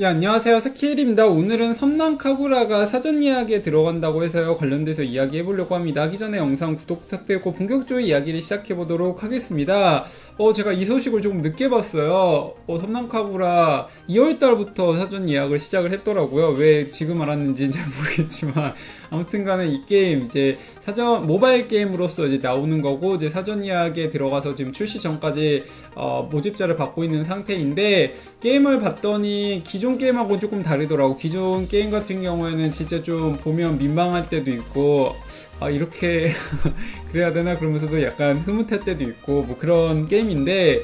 예, 안녕하세요. 스키일입니다. 오늘은 섬남 카구라가 사전 예약에 들어간다고 해서요. 관련돼서 이야기 해보려고 합니다. 하기 전에 영상 구독 부탁드리고 본격적으로 이야기를 시작해보도록 하겠습니다. 어, 제가 이 소식을 조금 늦게 봤어요. 어, 섬남 카구라 2월달부터 사전 예약을 시작을 했더라고요. 왜 지금 알았는지는 잘 모르겠지만. 아무튼 간에 이 게임 이제 사전 모바일 게임으로서 이제 나오는 거고 이제 사전 예약에 들어가서 지금 출시 전까지 어, 모집자를 받고 있는 상태인데 게임을 봤더니 기존 게임하고 조금 다르더라고. 기존 게임 같은 경우에는 진짜 좀 보면 민망할 때도 있고 아 이렇게 그래야 되나? 그러면서도 약간 흐뭇할 때도 있고 뭐 그런 게임인데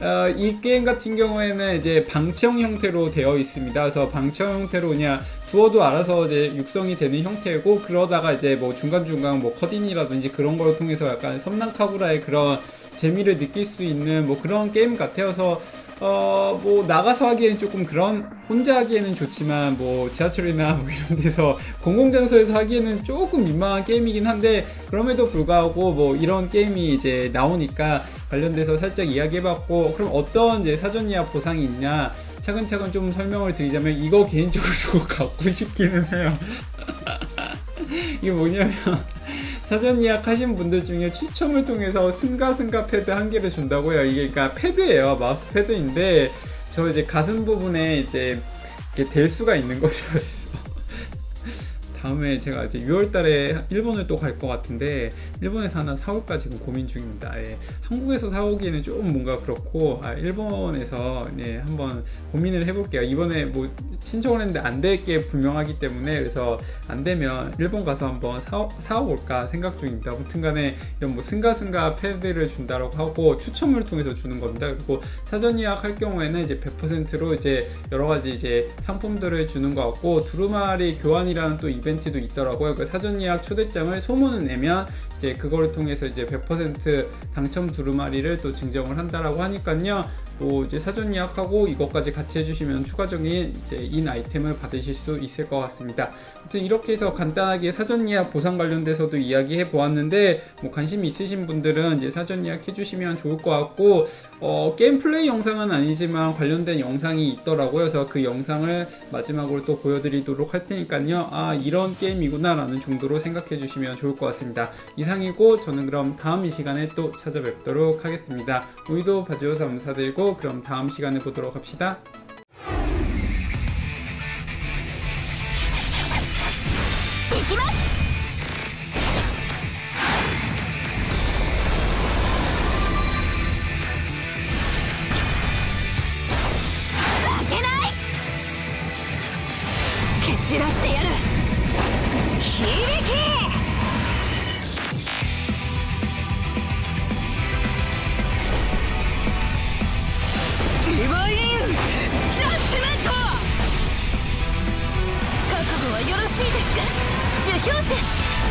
어, 이 게임 같은 경우에는 이제 방치형 형태로 되어 있습니다. 그래서 방치형 형태로 그냥 두어도 알아서 이제 육성이 되는 형태고 그러다가 이제 뭐 중간중간 뭐 커딘이라든지 그런 걸 통해서 약간 섬랑카구라의 그런 재미를 느낄 수 있는 뭐 그런 게임 같아서 어, 뭐, 나가서 하기에는 조금 그런, 혼자 하기에는 좋지만, 뭐, 지하철이나 뭐 이런 데서, 공공장소에서 하기에는 조금 민망한 게임이긴 한데, 그럼에도 불구하고, 뭐, 이런 게임이 이제 나오니까, 관련돼서 살짝 이야기해봤고, 그럼 어떤 이제 사전 예약 보상이 있냐, 차근차근 좀 설명을 드리자면, 이거 개인적으로 갖고 싶기는 해요. 이게 뭐냐면, 사전 예약하신 분들 중에 추첨을 통해서 승가승가 패드 한 개를 준다고요. 이게 그러니까 패드예요. 마우스 패드인데 저 이제 가슴 부분에 이제 될 수가 있는 거죠. 다음에 제가 이제 6월 달에 일본을 또 갈 것 같은데 일본에서 하나 사올까 지금 고민 중입니다. 예. 한국에서 사오기에는 좀 뭔가 그렇고 아, 일본에서 예, 한번 고민을 해볼게요. 이번에 뭐 신청을 했는데 안 될 게 분명하기 때문에 그래서 안 되면 일본 가서 한번 사, 사와볼까 생각 중입니다. 아무튼간에 이런 뭐 승가승가 패드를 준다라고 하고 추첨을 통해서 주는 겁니다. 그리고 사전 예약할 경우에는 이제 100%로 이제 여러 가지 이제 상품들을 주는 것 같고 두루마리 교환이라는 또 이벤트 이벤트도 있더라고요. 그 사전 예약 초대장을 소문을 내면 이제 그거를 통해서 이제 100% 당첨 두루마리를 또 증정을 한다라고 하니까요. 뭐 이제 사전 예약하고 이것까지 같이 해주시면 추가적인 이제 인 아이템을 받으실 수 있을 것 같습니다. 아무튼 이렇게 해서 간단하게 사전 예약 보상 관련돼서도 이야기해 보았는데 뭐 관심 있으신 분들은 이제 사전 예약 해 주시면 좋을 것 같고 어, 게임 플레이 영상은 아니지만 관련된 영상이 있더라고요. 그래서 그 영상을 마지막으로 또 보여드리도록 할 테니까요. 아 이런 게임이구나라는 정도로 생각해 주시면 좋을 것 같습니다. 이상이고 저는 그럼 다음 이 시간에 또 찾아뵙도록 하겠습니다. 오늘도 봐주셔서 감사드리 마치고 그럼 다음 시간에 보도록 합시다. 네, ヒョ